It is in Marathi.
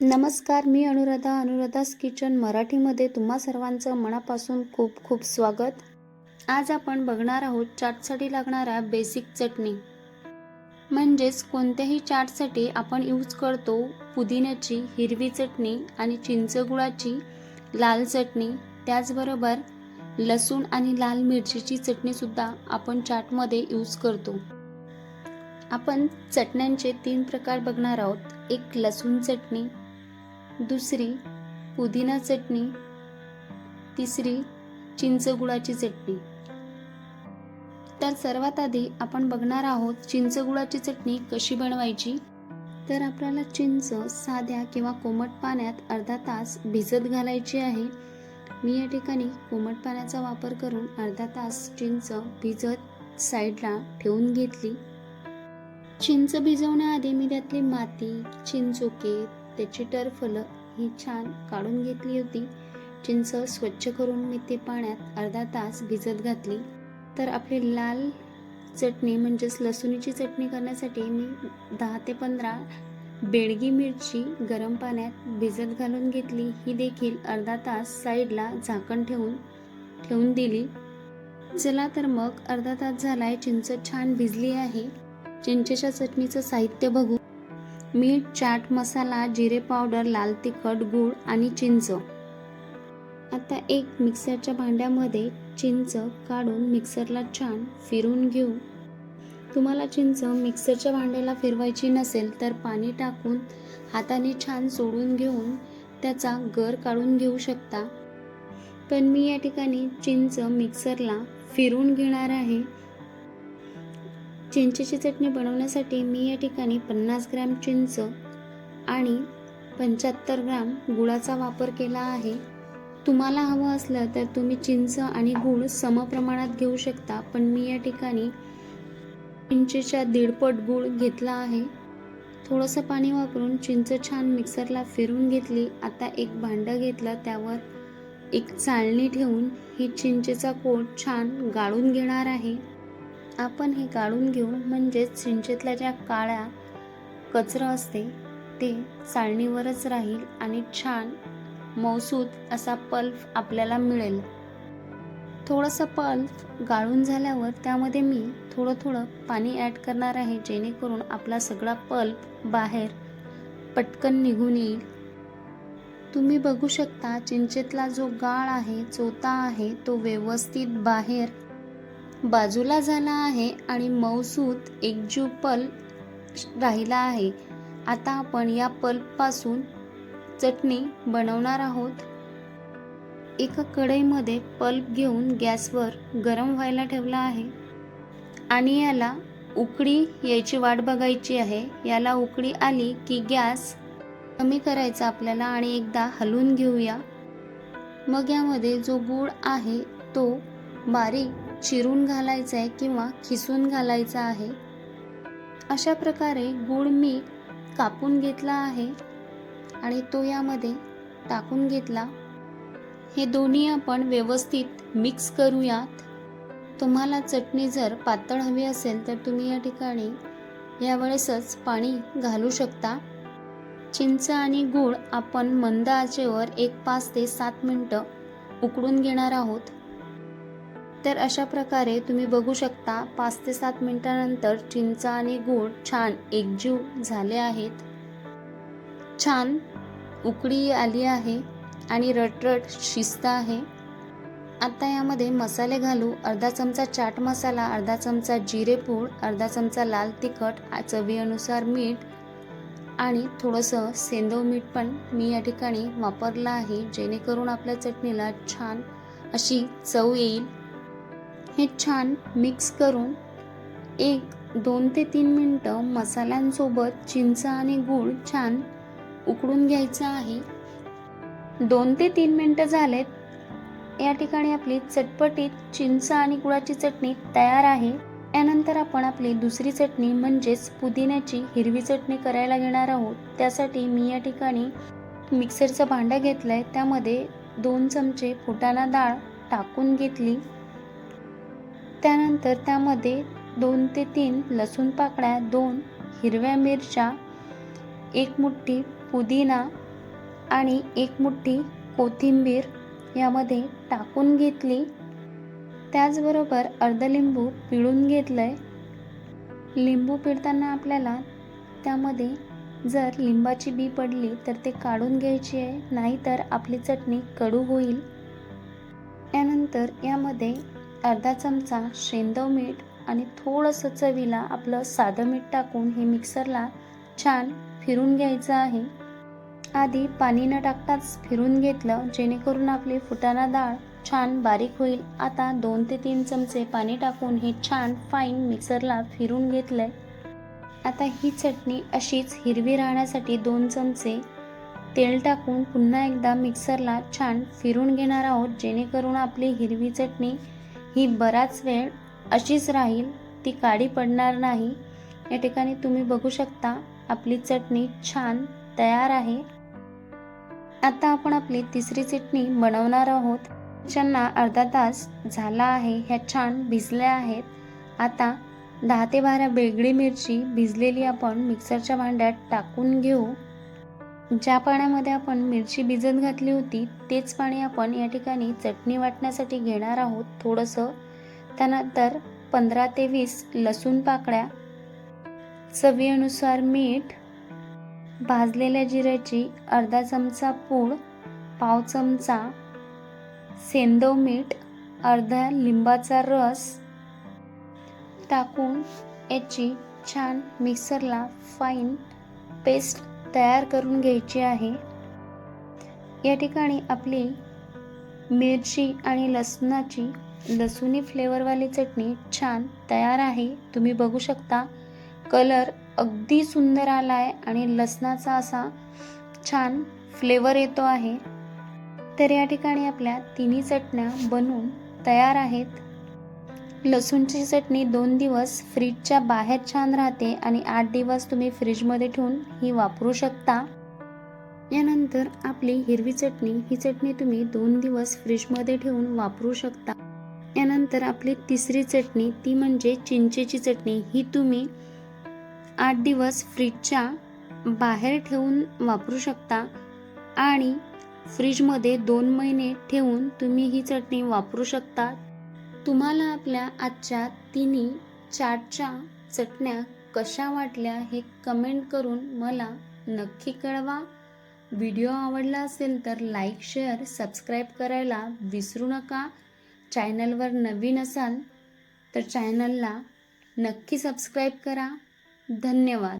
नमस्कार मी अनुराधा अनुराधास किचन मराठीमध्ये तुम्हा सर्वांचं मनापासून खूप खूप स्वागत. आज आपण बघणार आहोत चाटसाठी लागणारा बेसिक चटणी. म्हणजेच कोणत्याही चाटसाठी आपण यूज करतो पुदिन्याची हिरवी चटणी आणि चिंचगुळाची लाल चटणी. त्याचबरोबर लसूण आणि लाल मिरचीची चटणीसुद्धा आपण चाटमध्ये यूज करतो. आपण चटण्यांचे तीन प्रकार बघणार आहोत. एक लसूण चटणी दुसरी पुदिना चटणी. तिसरी चिंचगुळाची चटणी. तर सर्वात आधी आपण बघणार आहोत चिंचगुळाची चटणी कशी बनवायची? तर आपल्याला चिंच साध्या किंवा कोमट पाण्यात अर्धा तास भिजत घालायची आहे. मी या ठिकाणी कोमट पाण्याचा वापर करून अर्धा तास चिंच भिजत साईडला ठेवून घेतली. चिंच भिजवण्याआधी मी त्यातली माती चिंचोके त्याची टरफलं ही छान काढून घेतली होती. चिंच स्वच्छ करून मी ते पाण्यात अर्धा तास भिजत घातली. तर आपली लाल चटणी म्हणजेच लसुणीची चटणी करण्यासाठी मी दहा ते पंधरा बेडगी मिरची गरम पाण्यात भिजत घालून घेतली. ही देखील अर्धा तास साईडला झाकण ठेवून ठेवून दिली. चला तर मग अर्धा तास झालाय. चिंच छान भिजली आहे. चिंचेच्या चटणीचं साहित्य बघू. मीठ चाट मसाला जिरे पावडर लाल तिखट गूळ आणि चिंच. आता एक मिक्सरच्या भांड्यामध्ये चिंच काढून मिक्सरला छान फिरून घेऊ. तुम्हाला चिंच मिक्सरच्या भांड्याला फिरवायची नसेल तर पाणी टाकून हाताने छान सोडून घेऊन त्याचा गर काढून घेऊ शकता. पण मी या ठिकाणी चिंच मिक्सरला फिरून घेणार आहे. चिंचेची चटणी बनवण्यासाठी मी या ठिकाणी पन्नास ग्रॅम चिंच आणि पंच्याहत्तर ग्राम गुळाचा वापर केला आहे. तुम्हाला हवं असलं तर तुम्ही चिंच आणि गूळ समप्रमाणात घेऊ शकता पण मी या ठिकाणी चिंचेच्या दीडपट गूळ घेतला आहे. थोडंसं पाणी वापरून चिंच छान मिक्सरला फिरून घेतली. आता एक भांडं घेतलं त्यावर एक चाळणी ठेवून ही चिंचेचा कोट छान गाळून घेणार आहे. आपण हे गाळून घेऊ म्हणजेच चिंचेतल्या ज्या काळ्या कचरं असते ते चाळणीवरच राहील आणि छान मौसूद असा पल्फ आपल्याला मिळेल. थोडंसं पल्फ गाळून झाल्यावर त्यामध्ये मी थोडं थोडं पाणी ॲड करणार आहे जेणेकरून आपला सगळा पल्प बाहेर पटकन निघून येईल. तुम्ही बघू शकता चिंचेतला जो गाळ आहे चोता आहे तो व्यवस्थित बाहेर बाजूला झाला आहे आणि मौसूद एकजीव पल्प राहिला आहे. आता आपण या पल्पपासून चटणी बनवणार आहोत. एका कढईमध्ये पल्प घेऊन गॅसवर गरम व्हायला ठेवला आहे. आणि याला उकळी यायची वाट बघायची आहे. याला उकळी आली की गॅस कमी करायचा आपल्याला आणि एकदा हलवून घेऊया. मग यामध्ये जो गूळ आहे तो बारीक चिरून घालायचं आहे किंवा खिसून घालायचा आहे अशा प्रकारे गूळ मी कापून घेतला आहे आणि तो यामध्ये टाकून घेतला. हे दोन्ही आपण व्यवस्थित मिक्स करूयात. तुम्हाला चटणी जर पातळ हवी असेल तर तुम्ही या ठिकाणी यावेळेसच पाणी घालू शकता. चिंच आणि गूळ आपण मंद आचेवर एक पाच ते सात मिनटं उकडून घेणार आहोत. तर अशा प्रकारे तुम्ही बघू शकता पाच ते सात मिनटानंतर चिंच आणि गूळ छान एकजीव झाले आहेत. छान उकळी आली आहे आणि रटरट शिस्त आहे. आता यामध्ये मसाले घालू अर्धा चमचा चाट मसाला अर्धा चमचा जिरेपूड अर्धा चमचा लाल तिखट चवीनुसार मीठ आणि थोडंसं सेंदव मीठ पण मी या ठिकाणी वापरलं आहे जेणेकरून आपल्या चटणीला छान अशी चव येईल. हे छान मिक्स करून एक दोन ते तीन मिनटं मसाल्यांसोबत चिंच आणि गूळ छान उकडून घ्यायचं आहे. दोन ते तीन मिनटं झालेत. या ठिकाणी आपली चटपटीत चिंच आणि गुळाची चटणी तयार आहे. यानंतर आपण आपली दुसरी चटणी म्हणजेच पुदिन्याची हिरवी चटणी करायला घेणार आहोत. त्यासाठी मी या ठिकाणी मिक्सरचं भांडं घेतलं आहे त्यामध्ये दोन चमचे फुटाणा डाळ टाकून घेतली. त्यानंतर त्यामध्ये दोन ते तीन लसूण पाकळ्या दोन हिरव्या मिरच्या एक मुठ्ठी पुदिना आणि एक मुठ्ठी कोथिंबीर यामध्ये टाकून घेतली. त्याचबरोबर अर्ध लिंबू पिळून घेतलंय. लिंबू पिळताना आपल्याला त्यामध्ये जर लिंबाची बी पडली तर ते काढून घ्यायची आहे नाहीतर आपली चटणी कडू होईल. त्यानंतर यामध्ये अर्धा चमचा शेंदव मीठ आणि थोडंसं चवीला आपलं साधं मीठ टाकून हे मिक्सरला छान फिरून घ्यायचं आहे. आधी पाणी न टाकताच फिरून घेतलं जेणेकरून आपली फुटाणा डाळ छान बारीक होईल. आता दोन ते तीन चमचे पाणी टाकून हे छान फाईन मिक्सरला फिरून घेतलंय. आता ही चटणी अशीच हिरवी राहण्यासाठी दोन चमचे तेल टाकून पुन्हा एकदा मिक्सरला छान फिरून घेणार आहोत जेणेकरून आपली हिरवी चटणी ही बराच वेळ अशीच राहील ती काळी पडणार नाही. या ठिकाणी तुम्ही बघू शकता आपली चटणी छान तयार आहे. आता आपण आपली तिसरी चटणी बनवणार आहोत. ज्यांना अर्धा तास झाला आहे ह्या छान भिजल्या आहेत. आता दहा ते बारा बेगडी मिरची भिजलेली आपण मिक्सरच्या भांड्यात टाकून घेऊ. ज्या पाण्यामध्ये आपण मिरची भिजत घातली होती तेच पाणी आपण या ठिकाणी चटणी वाटण्यासाठी घेणार आहोत. थोडंसं. त्यानंतर पंधरा ते वीस लसूण पाकळ्या चवीनुसार मीठ भाजलेल्या जिऱ्याची अर्धा चमचा पूड पाव चमचा सेंदव मीठ अर्धा लिंबाचा रस टाकून याची छान मिक्सरला फाईन पेस्ट तयार करून घ्यायची आहे. या ठिकाणी आपली मिरची आणि लसणाची लसुणी फ्लेवरवाली चटणी छान तयार आहे. तुम्ही बघू शकता कलर अगदी सुंदर आला आहे आणि लसणाचा असा छान फ्लेवर येतो आहे. तर या ठिकाणी आपल्या तिन्ही चटण्या बनवून तयार आहेत. लसूणची चटणी दोन दिवस फ्रीजच्या बाहेर छान राहते आणि आठ दिवस तुम्ही फ्रीजमध्ये ठेवून ही वापरू शकता. यानंतर आपली हिरवी चटणी ही चटणी तुम्ही दोन दिवस फ्रीजमध्ये ठेवून वापरू शकता. यानंतर आपली तिसरी चटणी ती म्हणजे चिंचेची चटणी ही तुम्ही आठ दिवस फ्रीजच्या बाहेर ठेवून वापरू शकता. आणि फ्रीजमध्ये दोन महिने ठेवून तुम्ही ही चटणी वापरू शकता. तुम्हाला आपल्या आजच्या तिन्ही चाटच्या चटण्या कशा वाटल्या हे कमेंट करून मला नक्की कळवा. व्हिडिओ आवडला असेल तर लाईक शेअर सबस्क्राईब करायला विसरू नका. चॅनलवर नवीन असाल तर चॅनलला नक्की सबस्क्राईब करा. धन्यवाद.